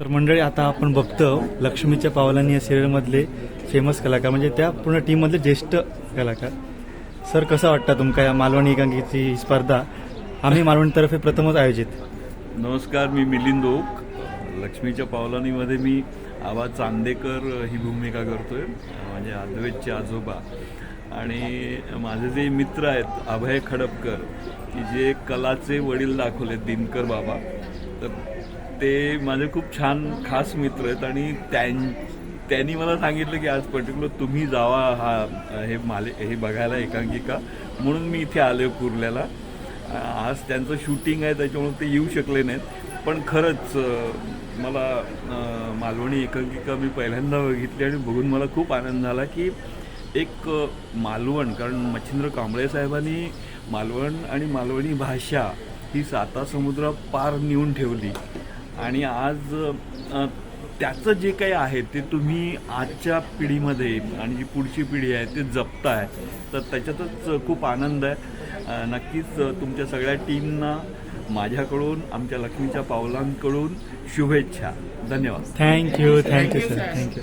तर मंडळी आता आपण बघतो लक्ष्मीच्या पावलांनी या सिरियलमधले फेमस कलाकार म्हणजे त्या पूर्ण टीममधले ज्येष्ठ कलाकार. सर कसं वाटतं तुमका या मालवणी एकांकीची ही स्पर्धा? आम्ही मालवणीतर्फे प्रथमच आयोजित. नमस्कार मी मिलिंद ओक. लक्ष्मीच्या पावलानीमध्ये मी आवाज चांदेकर ही भूमिका करतोय म्हणजे अद्वैतचे आजोबा. आणि माझे जे मित्र आहेत अभय खडपकर की जे कलाचे वडील दाखवले दिनकर बाबा तर ते माझे खूप छान खास मित्र आहेत आणि त्यां त्यांनी मला सांगितलं की आज पर्टिक्युलर तुम्ही जावा हा हे माले हे बघायला एकांकिका. म्हणून मी इथे आलो कुर्ल्याला आज त्यांचं शूटिंग आहे त्याच्यामुळे ते येऊ शकले नाहीत. पण खरंच मला मालवणी एकांकिका मी पहिल्यांदा बघितली आणि बघून मला खूप आनंद झाला की एक मालवण कारण मच्छिंद्र कांबळे साहेबांनी मालवण आणि मालवणी भाषा ही सातासमुद्र पार नेऊन ठेवली. आणि आज त्याचं जे काही आहे ते तुम्ही आजच्या पिढीमध्ये आणि जी पुढची पिढी आहे ते जपताय. तर त्याच्यातच खूप आनंद आहे. नक्कीच तुमच्या सगळ्या टीमना माझ्याकडून आमच्या लक्ष्मीच्या पावलांकडून शुभेच्छा. धन्यवाद. Thank you thank you sir thank you